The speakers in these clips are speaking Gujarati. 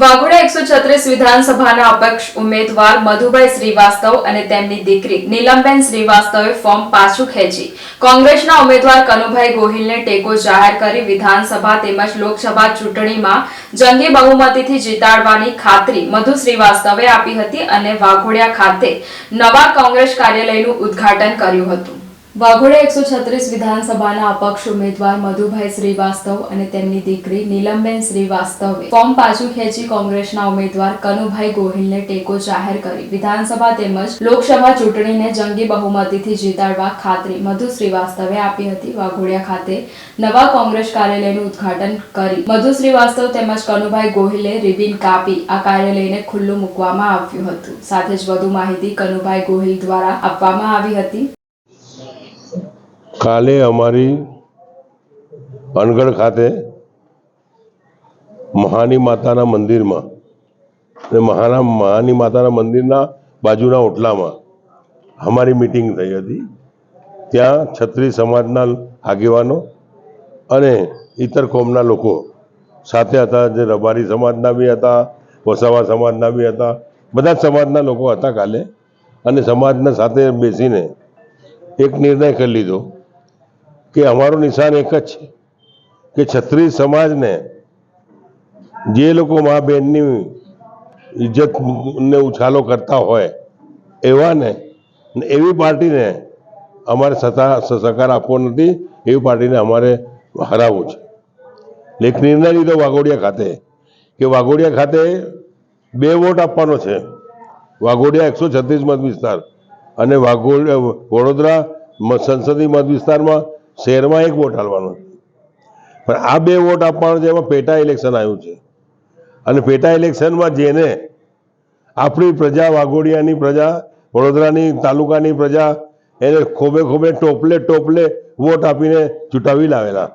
વાઘોડા એકસો છત્રીસ વિધાનસભાના અપક્ષ ઉમેદવાર મધુભાઈ શ્રીવાસ્તવ અને તેમની દીકરી નીલમબેન શ્રીવાસ્તવે ફોર્મ પાછું ખેંચી. કોંગ્રેસના ઉમેદવાર કનુભાઈ ગોહિલને ટેકો જાહેર કરી વિધાનસભા તેમજ લોકસભા ચૂંટણીમાં જંગી બહુમતીથી જીતાડવાની ખાતરી મધુ શ્રીવાસ્તવે આપી હતી અને વાઘોડિયા ખાતે નવા કોંગ્રેસ કાર્યાલયનું ઉદ્ઘાટન કર્યું હતું. વાઘોડા એકસો છત્રીસ વિધાનસભાના અપક્ષ ઉમેદવાર મધુભાઈ શ્રીવાસ્તવ અને તેમની દીકરી નીલમબેન શ્રીવાસ્તવે ફોર્મ પાછું ખેંચી કોંગ્રેસના ઉમેદવાર કનુભાઈ ગોહિલને ટેકો જાહેર કરી. વિધાનસભા તેમજ લોકસભા ચૂંટણીને જંગી બહુમતીથી જીતાડવા ખાતરી મધુ શ્રીવાસ્તવે આપી હતી. વાઘોડિયા ખાતે નવા કોંગ્રેસ કાર્યાલયનું ઉદ્ઘાટન કરી મધુ શ્રીવાસ્તવ તેમજ કનુભાઈ ગોહિલે રિબિન કાપી આ કાર્યાલયને ખુલ્લું મૂકવામાં આવ્યું હતું. સાથે જ વધુ માહિતી કનુભાઈ ગોહિલ દ્વારા આપવામાં આવી હતી. કાલે અમારી અનગઢ ખાતે મહાની માતાના મંદિરમાં મહાના મહાની માતાના મંદિરના બાજુના ઓટલામાં અમારી મિટિંગ થઈ હતી. ત્યાં છત્રી સમાજના આગેવાનો અને ઇતર કોમના લોકો સાથે હતા, જે રબારી સમાજના બી હતા, વસાવા સમાજના બી હતા. બધા જ સમાજના લોકો હતા કાલે અને સમાજના સાથે બેસીને એક નિર્ણય કરી લીધો. કે અમારું નિશાન એક જ છે કે છત્રીસ સમાજને જે લોકો મા બહેનની ઇજ્જતને ઉછાલો કરતા હોય, એવાને એવી પાર્ટીને અમારે સત્તા સહકાર આપવો નથી, એવી પાર્ટીને અમારે હરાવવું છે. લેખ નિર્ણય લીધો વાઘોડિયા ખાતે કે વાઘોડિયા ખાતે બે વોટ આપવાનો છે. વાઘોડિયા એકસો છત્રીસ મત વિસ્તાર અને વાઘોડિયા વડોદરા સંસદીય મત વિસ્તારમાં શહેરમાં એક વોટ હાલવાનો પણ આ બે વોટ આપવાનો છે એમાં પેટા ઇલેક્શન આવ્યું છે. અને પેટા ઇલેક્શનમાં જેને આપણી પ્રજા વાઘોડિયાની પ્રજા, વડોદરાની તાલુકાની પ્રજા, એને ખોબે ખોબે ટોપલે ટોપલે વોટ આપીને ચૂંટાવી લાવેલા.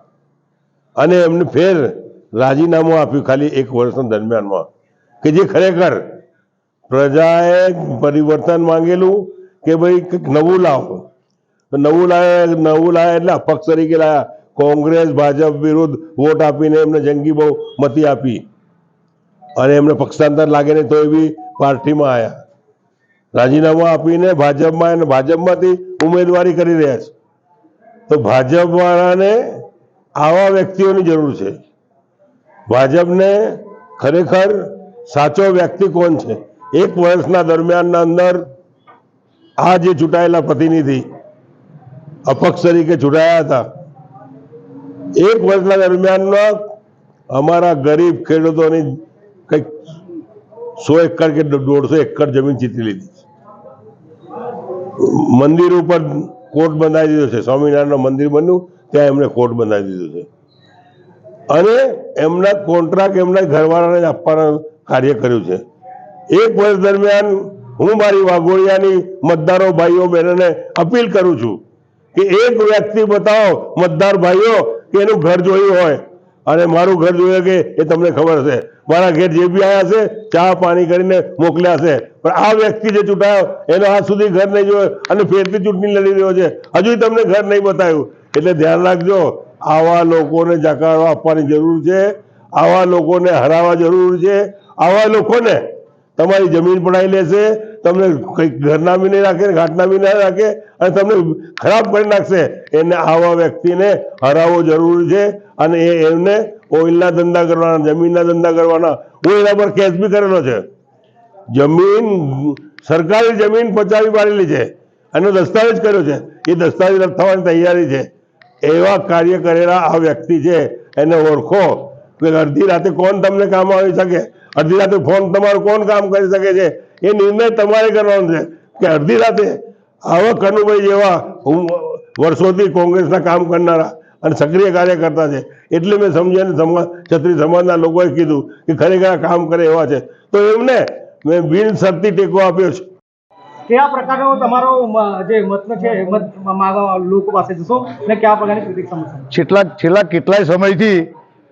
અને એમને ફેર રાજીનામું આપ્યું ખાલી એક વર્ષના દરમિયાનમાં. કે જે ખરેખર પ્રજાએ પરિવર્તન માંગેલું કે ભાઈ કંઈક નવું લાવો. તો નવું લાયા નવું લાયા એટલે અપક્ષ તરીકે લાયા. કોંગ્રેસ, ભાજપ વિરુદ્ધ વોટ આપીને એમને જંગી બહુ મતી આપી. અને એમને પક્ષાંતર લાગે ને તો એવી પાર્ટીમાં આવ્યા રાજીનામું આપીને ભાજપમાં અને ભાજપમાંથી ઉમેદવારી કરી રહ્યા છે. તો ભાજપવાળાને આવા વ્યક્તિઓની જરૂર છે. ભાજપને ખરેખર સાચો વ્યક્તિ કોણ છે? એક વર્ષના દરમિયાનના અંદર આ જે ચૂંટાયેલા પ્રતિનિધિ અપક્ષ તરીકે ચૂંટાયા હતા. એક વર્ષના દરમિયાનમાં અમારા ગરીબ ખેડૂતોની કંઈક સો એકર કે દોઢસો એકર જમીન જીતી લીધી મંદિર ઉપર કોર્ટ બંધાવી દીધો છે. સ્વામિનારાયણનું મંદિર બન્યું, ત્યાં એમને કોર્ટ બંધાવી દીધો છે. અને એમના કોન્ટ્રાક્ટ એમના ઘરવાળાને આપવાનું કાર્ય કર્યું છે. એક વર્ષ દરમિયાન હું મારી વાઘોડિયાની મતદારો, ભાઈઓ, બહેનોને અપીલ કરું છું કે એક વ્યક્તિ બતાવો, મતદાર ભાઈઓ, કે એનું ઘર જોયું હોય. અને મારું ઘર જોયું કે એ તમને ખબર છે મારા ઘેર જે બી આવ્યા છે, ચા પાણી કરીને મોકલ્યા છે. પણ આ વ્યક્તિ જે ચૂંટાયો, એનો આજ સુધી ઘર નહીં જોયો અને ફેરથી ચૂંટણી લડી રહ્યો છે. હજુ તમને ઘર નહીં બતાવ્યું. એટલે ધ્યાન રાખજો, આવા લોકોને જકારો આપવાની જરૂર છે. આવા લોકોને હરાવવા જરૂર છે. આવા લોકોને તમારી જમીન પડાવી લેશે. તમને કંઈક ઘરના બી નહીં રાખે, ઘાટના બી નહીં રાખે અને તમને ખરાબ કરી નાખશે. એને આવા વ્યક્તિને હરાવવો જરૂરી છે અને એ એમને ઓઇલના ધંધા કરવાના, જમીનના ધંધા કરવાના. હું એના પર કેસ બી કરેલો છે. જમીન, સરકારી જમીન પચાવી પાડેલી છે. એનો દસ્તાવેજ કર્યો છે. એ દસ્તાવેજ રદ થવાની તૈયારી છે. એવા કાર્ય કરેલા આ વ્યક્તિ છે. એને ઓળખો. કે અડધી રાતે કોણ તમને કામ આવી શકે? અડધી રાતે ફોન તમારું કોણ કામ કરી શકે છે? એ નિર્ણય તમારે કરવાનો છે. કે અડધી રાતે આવા કનુભાઈ જેવા હું વર્ષોથી કોંગ્રેસના કામ કરનારા અને સક્રિય કાર્યકર્તા છે. એટલે મેં સમજ્યા સમાજ ક્ષત્રિય સમાજના લોકોએ કીધું કે ખરેખર કામ કરે એવા છે. તો એમને મેં બિન શક્તિ ટેકો આપ્યો છે. કયા પ્રકારનો તમારો જે મત છે મત માગવા લોકો પાસે જશો અને કયા પ્રકારની મળશે? છેલ્લા છેલ્લા કેટલાય સમયથી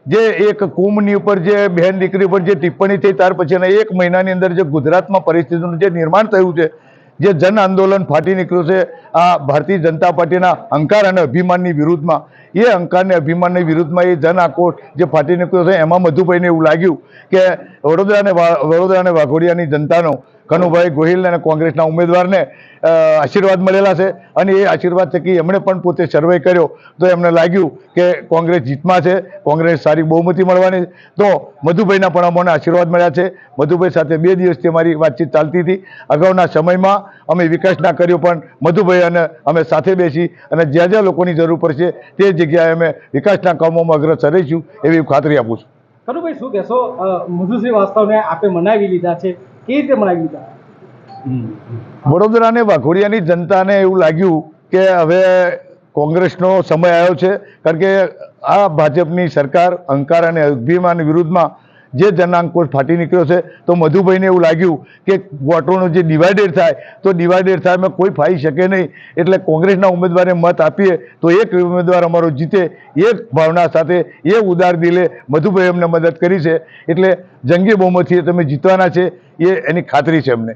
જે એક કુંભની ઉપર જે બહેન દીકરી ઉપર જે ટિપ્પણી થઈ, ત્યાર પછીના એક મહિનાની અંદર જે ગુજરાતમાં પરિસ્થિતિનું જે નિર્માણ થયું છે, જે જન આંદોલન ફાટી નીકળ્યું છે, આ ભારતીય જનતા પાર્ટીના અહંકાર અને અભિમાનની વિરુદ્ધમાં, એ અહંકાર અને અભિમાનની વિરુદ્ધમાં એ જન આકોટ જે ફાટી નીકળ્યો છે, એમાં મધુભાઈને એવું લાગ્યું કે વડોદરા અને વડોદરા અને વાઘોડિયાની જનતાનો કનુભાઈ ગોહિલ અને કોંગ્રેસના ઉમેદવારને આશીર્વાદ મળેલા છે. અને એ આશીર્વાદ થકી એમણે પણ પોતે સર્વે કર્યો. તો એમને લાગ્યું કે કોંગ્રેસ જીતમાં છે, કોંગ્રેસ સારી બહુમતી મળવાની. તો મધુભાઈના પણ અમને આશીર્વાદ મળ્યા છે. મધુભાઈ સાથે બે દિવસથી અમારી વાતચીત ચાલતી હતી. અગાઉના સમયમાં અમે વિકાસના કર્યો, પણ મધુભાઈ અને અમે સાથે બેસી અને જ્યાં જ્યાં લોકોની જરૂર પડશે તે જગ્યાએ અમે વિકાસના કામોમાં અગ્રસર રહીશું એવી ખાતરી આપું છું. કનુભાઈ શું કહેશો? મધુ શ્રીવાસ્તવને આપે મનાવી લીધા છે. કેવી રીતે મનાવી લીધા? વડોદરા અને વાઘોડિયાની જનતાને એવું લાગ્યું કે હવે કોંગ્રેસનો સમય આવ્યો છે. કારણ કે આ ભાજપની સરકાર, અહંકાર અને અભિમાન વિરુદ્ધમાં જે જનાંકોશ ફાટી નીકળ્યો છે, તો મધુભાઈને એવું લાગ્યું કે વોટરોનું જે ડિવાઇડેડ થાય, તો ડિવાઇડેડ થાય અમે કોઈ ફાઈ શકે નહીં. એટલે કોંગ્રેસના ઉમેદવારને મત આપીએ, તો એક ઉમેદવાર અમારો જીતે એ ભાવના સાથે, એ ઉદાર દિલે મધુભાઈ અમને મદદ કરી છે. એટલે જંગી બહુમતીએ તમે જીતવાના છે, એ એની ખાતરી છે અમને.